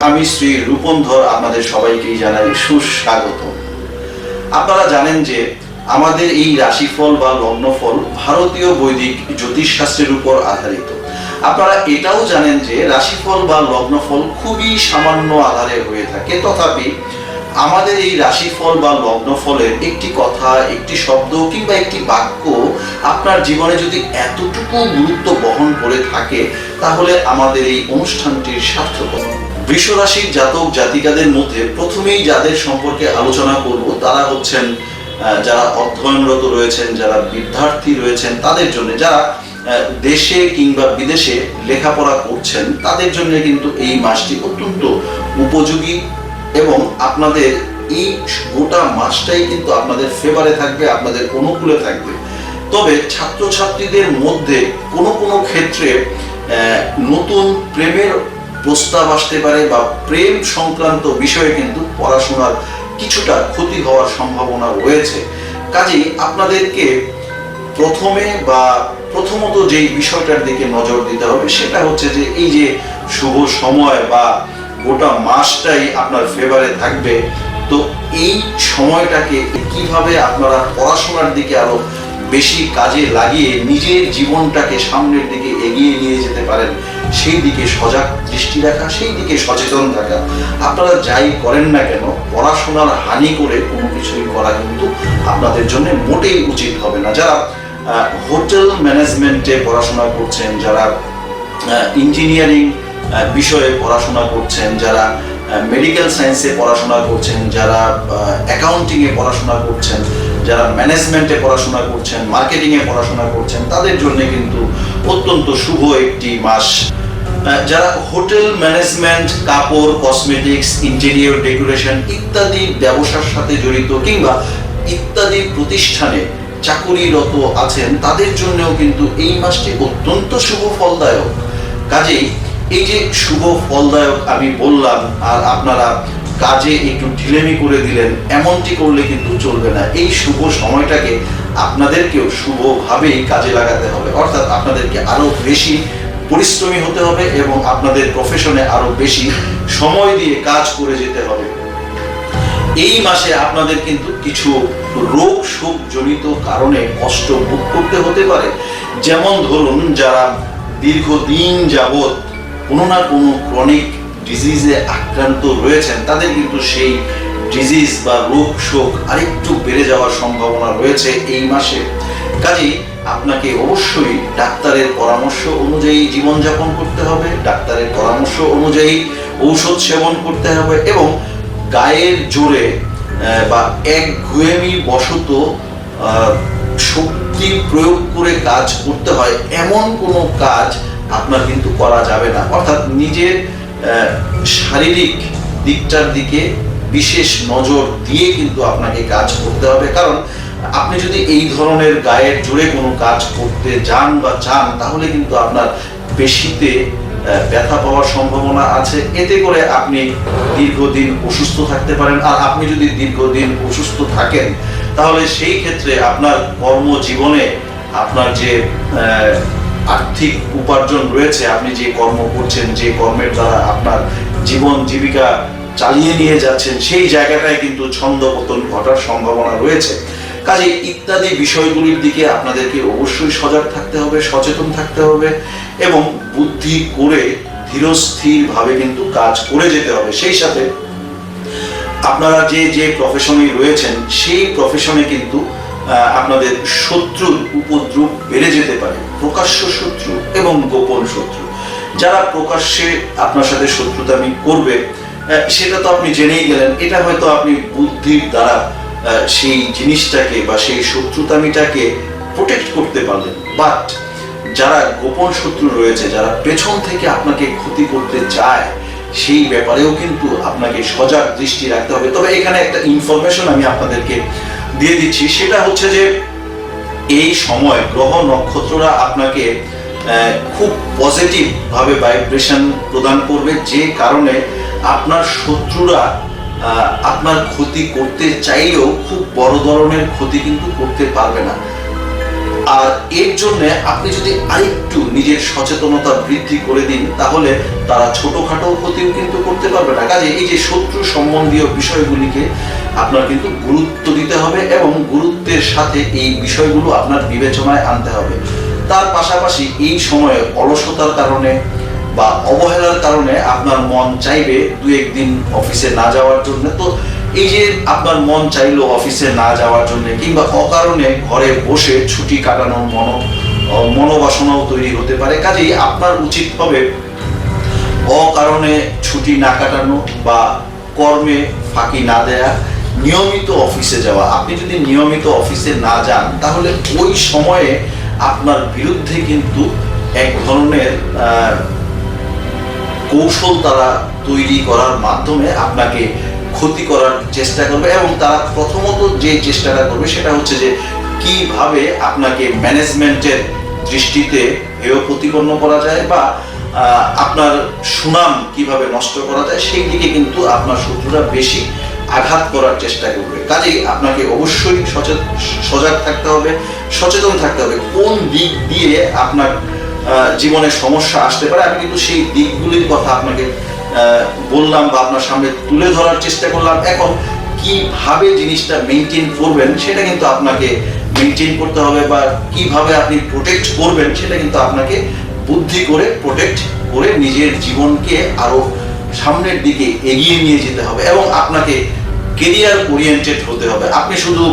আমি শ্রী রূপন ধর আপনাদের সবাইকেই জানাই সুস্বাগত। আপনারা জানেন যে আমাদের এই রাশিফল বা লগ্নফল ভারতীয় বৈদিক জ্যোতিষশাস্ত্রের উপর আধারিত। আপনারা এটাও জানেন যে রাশিফল বা লগ্নফল খুবই সামান্য আধারে হয়ে থাকে। তথাপি আমাদের এই রাশিফল বা লগ্নফলের একটি কথা, একটি শব্দ কিংবা একটি বাক্য আপনার জীবনে যদি এতটুকু গুরুত্ব বহন করে থাকে, তাহলে আমাদের এই অনুষ্ঠানটির সার্থকতা বৃষরাশির জাতক জাতিকাদের মধ্যে প্রথমেই যাদের সম্পর্কে আলোচনা করব তারা হচ্ছেন যারা অধ্যয়নরত রয়েছেন, যারা বিদ্যার্থী রয়েছেন, তাদের জন্য যারা দেশে কিংবা বিদেশে লেখাপড়া করছেন, তাদের জন্য কিন্তু এই মাসটি অত্যন্ত উপযোগী এবং আপনাদের এই গোটা মাসটাই কিন্তু আপনাদের ফেভারে থাকবে, আপনাদের অনুকূলে থাকবে। তবে ছাত্রছাত্রীদের মধ্যে কোনো কোনো ক্ষেত্রে নতুন প্রেমের প্রস্তাব আসতে পারে বা প্রেম সংক্রান্ত বিষয়ে কিন্তু পড়াশোনার কিছুটা ক্ষতি হওয়ার সম্ভাবনা রয়েছে। কাজেই আপনাদেরকে প্রথমে বা প্রথমত যেই বিষয়টার দিকে নজর দিতে হবে সেটা হচ্ছে যে এই যে শুভ সময় বা গোটা মাসটাই আপনার ফেভারে থাকবে, তো এই সময়টাকে কীভাবে আপনারা পড়াশোনার দিকে আরও বেশি কাজে লাগিয়ে নিজের জীবনটাকে সামনের দিকে এগিয়ে নিয়ে যেতে পারেন সেই দিকে সজাগ দৃষ্টি রাখা, সেই দিকে সচেতন থাকা। আপনারা যাই করেন না কেন, পড়াশোনার হানি করে কোনো কিছুই করা কিন্তু আপনাদের জন্য মোটেই উচিত হবে না। যারা হোটেল ম্যানেজমেন্টে পড়াশোনা করছেন, যারা ইঞ্জিনিয়ারিং বিষয়ে পড়াশোনা করছেন, যারা মেডিকেল সায়েন্সে পড়াশোনা করছেন, যারা অ্যাকাউন্টিংয়ে পড়াশোনা করছেন, যারা ম্যানেজমেন্টে পড়াশোনা করছেন, মার্কেটিংয়ে পড়াশোনা করছেন, তাদের জন্য কিন্তু অত্যন্ত শুভ একটি মাস। যারা হোটেল ম্যানেজমেন্ট, কাপড়, কসমেটিক্স, ইন্টেরিয়র ডেকোরেশন ইত্যাদি ব্যবসার সাথে জড়িত কিংবা ইত্যাদি প্রতিষ্ঠানে চাকুরিরত আছেন, তাদের জন্যও কিন্তু এই মাসটি অত্যন্ত শুভ ফলদায়ক। কাজেই এই যে শুভ ফলদায়ক আমি বললাম, আর আপনারা কাজে একটু ঢিলেমি করে দিলেন, এমনটি করলে কিন্তু চলবে না। এই শুভ সময়টাকে আপনাদেরকেও শুভভাবেই কাজে লাগাতে হবে। অর্থাৎ আপনাদেরকে আরও বেশি পরিশ্রমী হতে হবে এবং আপনাদের প্রফেশনে আরও বেশি সময় দিয়ে কাজ করে যেতে হবে। এই মাসে আপনাদের কিন্তু কিছু রোগ শোক জনিত কারণে কষ্ট ভোগ করতে হতে পারে। যেমন ধরুন, যারা দীর্ঘদিন যাবৎ কোনো না কোনো ক্রনিক ডিজিজে আক্রান্ত রয়েছেন, তাদের কিন্তু সেই ডিজিজ বা রোগ শোক আরেকটু বেড়ে যাওয়ার সম্ভাবনা রয়েছে এই মাসে। কাজেই আপনাকে অবশ্যই ডাক্তারের পরামর্শ অনুযায়ী জীবনযাপন করতে হবে, ডাক্তারের পরামর্শ অনুযায়ী ঔষধ সেবন করতে হবে এবং গায়ের জোরে বা এক ঘুয়েমি বশত শক্তি প্রয়োগ করে কাজ করতে হয়। এমন কোনো কাজ আপনার কিন্তু করা যাবে না। অর্থাৎ নিজের শারীরিক দিকটার দিকে বিশেষ নজর দিয়ে কিন্তু আপনাকে কাজ করতে হবে। কারণ আপনি যদি এই ধরনের গায়ের জোরে কোনো কাজ করতে যান বা চান, তাহলে কিন্তু আপনার পেশিতে ব্যথা পাওয়ার সম্ভাবনা আছে। এতে করে আপনি দীর্ঘদিন অসুস্থ থাকতে পারেন। আর আপনি যদি দীর্ঘদিন অসুস্থ থাকেন, তাহলে সেই ক্ষেত্রে আপনার কর্মজীবনে আপনার যে আর্থিক উপার্জন রয়েছে, আপনি যে কর্ম করছেন, যে কর্মের দ্বারা আপনার জীবন জীবিকা চালিয়ে নিয়ে যাচ্ছেন, সেই জায়গাটায় কিন্তু ছন্দ পতন ঘটার সম্ভাবনা রয়েছে। কাজে ইত্যাদি বিষয়গুলির দিকে আপনাদেরকে অবশ্যই সজাগ থাকতে হবে, সচেতন থাকতে হবে এবং বুদ্ধি করে ধীরস্থির ভাবে কিন্তু কাজ করে যেতে হবে। সেই সাথে আপনারা যে যে প্রফেশনে রয়েছেন, সেই প্রফেশনে কিন্তু আপনাদের শত্রুর উপদ্রব বেড়ে যেতে পারে। প্রকাশ্য শত্রু এবং গোপন শত্রু। যারা প্রকাশ্যে আপনার সাথে শত্রুতামি করবে সেটা তো আপনি জেনেই গেলেন। এটা হয়তো আপনি বুদ্ধির দ্বারা সেই জিনিসটাকে বা সেই শত্রুতামিটাকে প্রোটেক্ট করতে পারলেন। বাট যারা গোপন শত্রু রয়েছে, যারা পেছন থেকে আপনাকে ক্ষতি করতে চায়, সেই ব্যাপারেও কিন্তু আপনাকে সজাগ দৃষ্টি রাখতে হবে। তবে এখানে একটা ইনফরমেশন আমি আপনাদেরকে দিয়ে দিচ্ছি। সেটা হচ্ছে যে, এই সময় গ্রহ নক্ষত্ররা আপনাকে খুব পজিটিভ ভাবে ভাইব্রেশন প্রদান করবে। যে কারণে আপনার শত্রুরা আপনার ক্ষতি করতে চাইলেও খুব বড় ধরনের ক্ষতি কিন্তু করতে পারবে না। আর এর জন্য আপনি যদি আরেকটু নিজের সচেতনতা বৃদ্ধি করে দিন, তাহলে তারা ছোটখাটো ক্ষতিও কিন্তু করতে পারবে না। কাজে এই যে শত্রু সম্বন্ধীয় বিষয়গুলিকে আপনার কিন্তু গুরুত্ব দিতে হবে এবং গুরুত্বের সাথে এই বিষয়গুলো আপনার বিবেচনায় আনতে হবে। তার পাশাপাশি এই সময়ে অলসতার কারণে বা অবহেলার কারণে আপনার মন চাইবে দু একদিন অফিসে না যাওয়ার জন্য। তো এই যে আপনার মন চাইলো অফিসে না যাওয়ার জন্য কিংবা অকারণে ঘরে বসে ছুটি কাটানোর মনো মনোবাসনাও তৈরি হতে পারে, কাজেই আপনার উচিত হবে অকারণে ছুটি না কাটানো বা কর্মে ফাঁকি না দেয়া, নিয়মিত অফিসে যাওয়া। আপনি যদি নিয়মিত অফিসে না যান, তাহলে ওই সময়ে আপনার বিরুদ্ধে কিন্তু এক ধরনের কৌশল তারা তৈরি করার মাধ্যমে আপনাকে ক্ষতি করার চেষ্টা করবে এবং তারা প্রথমত যে চেষ্টাটা করবে সেটা হচ্ছে যে কীভাবে আপনাকে ম্যানেজমেন্টের দৃষ্টিতে হেয় প্রতিপন্ন করা যায় বা আপনার সুনাম কীভাবে নষ্ট করা যায় সেই দিকে কিন্তু আপনার শত্রুরা বেশি আঘাত করার চেষ্টা করবে। কাজেই আপনাকে অবশ্যই সচেতন সজাগ থাকতে হবে, সচেতন থাকতে হবে। কোন দিক দিয়ে আপনার জীবনে সমস্যা আসতে পারে। আমি কিন্তু সেই দিকগুলির কথা আপনাকে বললাম বা আপনার সামনে তুলে ধরার চেষ্টা করলাম। এখন কীভাবে জিনিসটা মেনটেন করবেন, সেটা কিন্তু আপনাকে মেনটেন করতে হবে বা কীভাবে আপনি প্রোটেক্ট করবেন, সেটা কিন্তু আপনাকে বুদ্ধি করে প্রোটেক্ট করে নিজের জীবনকে আরও সামনের দিকে এগিয়ে নিয়ে যেতে হবে এবং আপনাকে কেরিয়ার ওরিয়েন্টেড হতে হবে। আপনি শুধু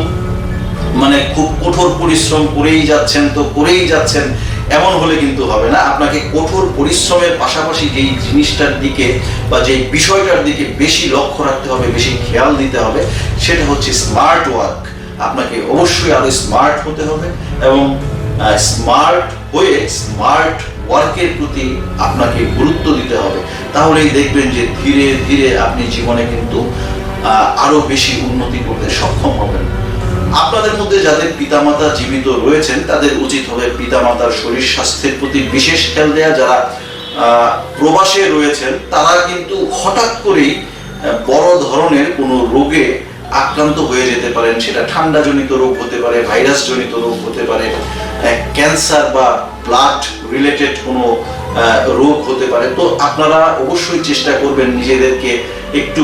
মানে খুব কঠোর পরিশ্রম করেই যাচ্ছেন তো করেই যাচ্ছেন এমন হলে কিন্তু হবে না। আপনাকে কঠোর পরিশ্রমের পাশাপাশি যেই জিনিসটার দিকে বা যেই বিষয়টার দিকে বেশি লক্ষ্য রাখতে হবে, বেশি খেয়াল দিতে হবে, সেটা হচ্ছে স্মার্ট ওয়ার্ক আপনাকে অবশ্যই আরও স্মার্ট হতে হবে এবং স্মার্ট হয়ে স্মার্ট ওয়ার্কের প্রতি আপনাকে গুরুত্ব দিতে হবে। তাহলেই দেখবেন যে ধীরে ধীরে আপনি জীবনে কিন্তু আরও বেশি উন্নতি করতে সক্ষম হবেন। আপনাদের মধ্যে যাদের পিতামাতা জীবিত রয়েছেন, তাদের উচিত হবে পিতামাতার শরীর স্বাস্থ্যের প্রতি বিশেষ খেয়াল দেওয়া যারা প্রবাসে রয়েছেন, তারা কিন্তু হঠাৎ করেই বড় ধরনের কোনো রোগে আক্রান্ত হয়ে যেতে পারেন। সেটা ঠান্ডা জনিত রোগ হতে পারে ভাইরাস জনিত রোগ হতে পারে ক্যান্সার বা ব্লাড রিলেটেড কোনো রোগ হতে পারে। তো আপনারা অবশ্যই চেষ্টা করবেন নিজেদেরকে একটু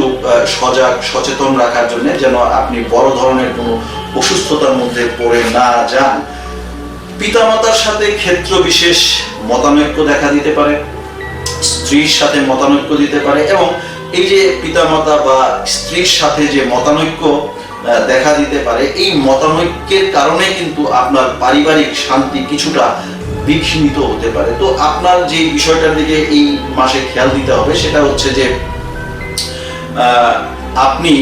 সজাগ, সচেতন রাখার জন্য, যেন আপনি বড় ধরনের কোনো অসুস্থতার মধ্যে পড়ে না যান। পিতামাতার সাথে ক্ষেত্র বিশেষ মতানৈক্য দেখা দিতে পারে, স্ত্রীর সাথে মতানৈক্য দিতে পারে এবং এই যে পিতামাতা বা স্ত্রীর সাথে যে মতানৈক্য দেখা দিতে পারে, এই মতানৈক্যের কারণে কিন্তু আপনার পারিবারিক শান্তি কিছুটা বিঘ্নিত হতে পারে। তো আপনার যে বিষয়টার দিকে এই মাসে খেয়াল দিতে হবে, সেটা হচ্ছে যে আপনি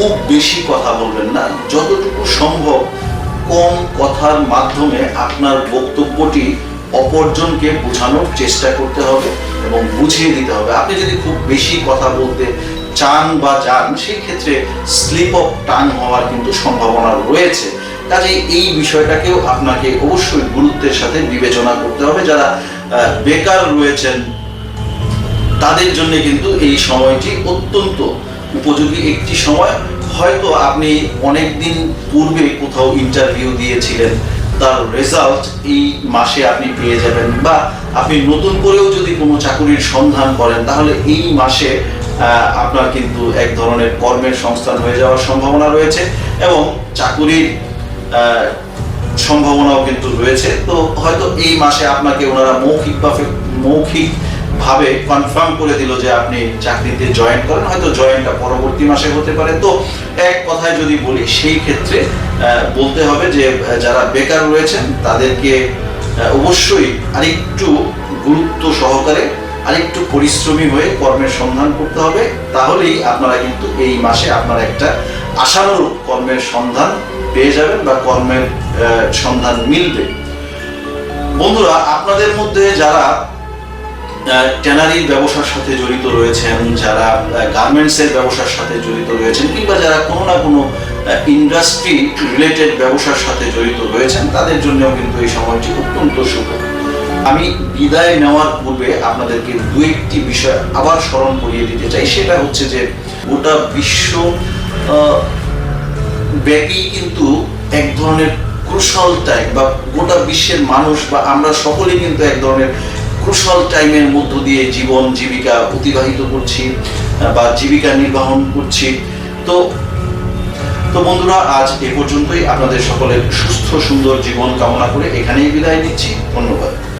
খুব বেশি কথা বলবেন না। যতটুকু সম্ভব কম কথার মাধ্যমে আপনার বক্তব্যটি অপরজনকে বোঝানোর চেষ্টা করতে হবে এবং বুঝিয়ে দিতে হবে। আপনি যদি খুব বেশি কথা বলতে চান বা যান সেই ক্ষেত্রে স্লিপ অফ টান হওয়ার কিন্তু সম্ভাবনা রয়েছে। কাজেই এই বিষয়টাকেও আপনাকে অবশ্যই গুরুত্বের সাথে বিবেচনা করতে হবে। যারা বেকার রয়েছেন, তাদের জন্য কিন্তু এই সময়টি অত্যন্ত উপযোগী একটি সময়। হয়তো আপনি অনেক দিন পূর্বে কোথাও ইন্টারভিউ দিয়েছিলেন, তার রেজাল্ট এই মাসে আপনি পেয়ে যাবেন বা আপনি নতুন করেও যদি কোনো চাকুরির সন্ধান করেন, তাহলে এই মাসে আপনার কিন্তু এক ধরনের কর্মের সংস্থান হয়ে যাওয়ার সম্ভাবনা রয়েছে এবং চাকুরির সম্ভাবনাও কিন্তু রয়েছে। তো হয়তো এই মাসে আপনাকে ওনারা মৌখিক মৌখিক ভাবে কনফার্ম করে দিল যে আপনি চাকরিতে জয়েন করেন, হয়তো জয়েনটা পরবর্তী মাসে হতে পারে। তো এক কথায় যদি বলি, সেই ক্ষেত্রে বলতে হবে যে, যারা বেকার রয়েছেন, তাদেরকে অবশ্যই আরেকটু গুরুত্ব সহকারে, আরেকটু পরিশ্রমী হয়ে কর্মের সন্ধান করতে হবে। তাহলেই আপনারা কিন্তু এই মাসে আপনারা একটা আশানুরূপ কর্মের সন্ধান পেয়ে যাবেন বা কর্মের সন্ধান মিলবে। বন্ধুরা, আপনাদের মধ্যে যারা ট্যানারির ব্যবসার সাথে জড়িত রয়েছেন, যারা গার্মেন্টসের ব্যবসার সাথে জড়িত রয়েছেন, কিংবা যারা কোনো না কোনো ইন্ডাস্ট্রি রিলেটেড ব্যবসার সাথে জড়িত রয়েছেন, তাদের জন্যও কিন্তু এই সময়টি অত্যন্ত শুভ আমি বিদায় নেওয়ার পূর্বে আপনাদেরকে দু একটি বিষয় আবার স্মরণ করিয়ে দিতে চাই, সেটা হচ্ছে যে গোটা বিশ্ব ব্যাপী কিন্তু এক ধরনের টাইম বা গোটা বিশ্বের মানুষ বা আমরা সকলেই কিন্তু এক ধরনের ক্রুশাল টাইমের মধ্য দিয়ে জীবন, জীবিকা অতিবাহিত করছি বা জীবিকা নির্বাহন করছি। তো তো বন্ধুরা, আজ এ পর্যন্তই। আপনাদের সকলের সুস্থ, সুন্দর জীবন কামনা করে এখানেই বিদায় নিচ্ছি। ধন্যবাদ।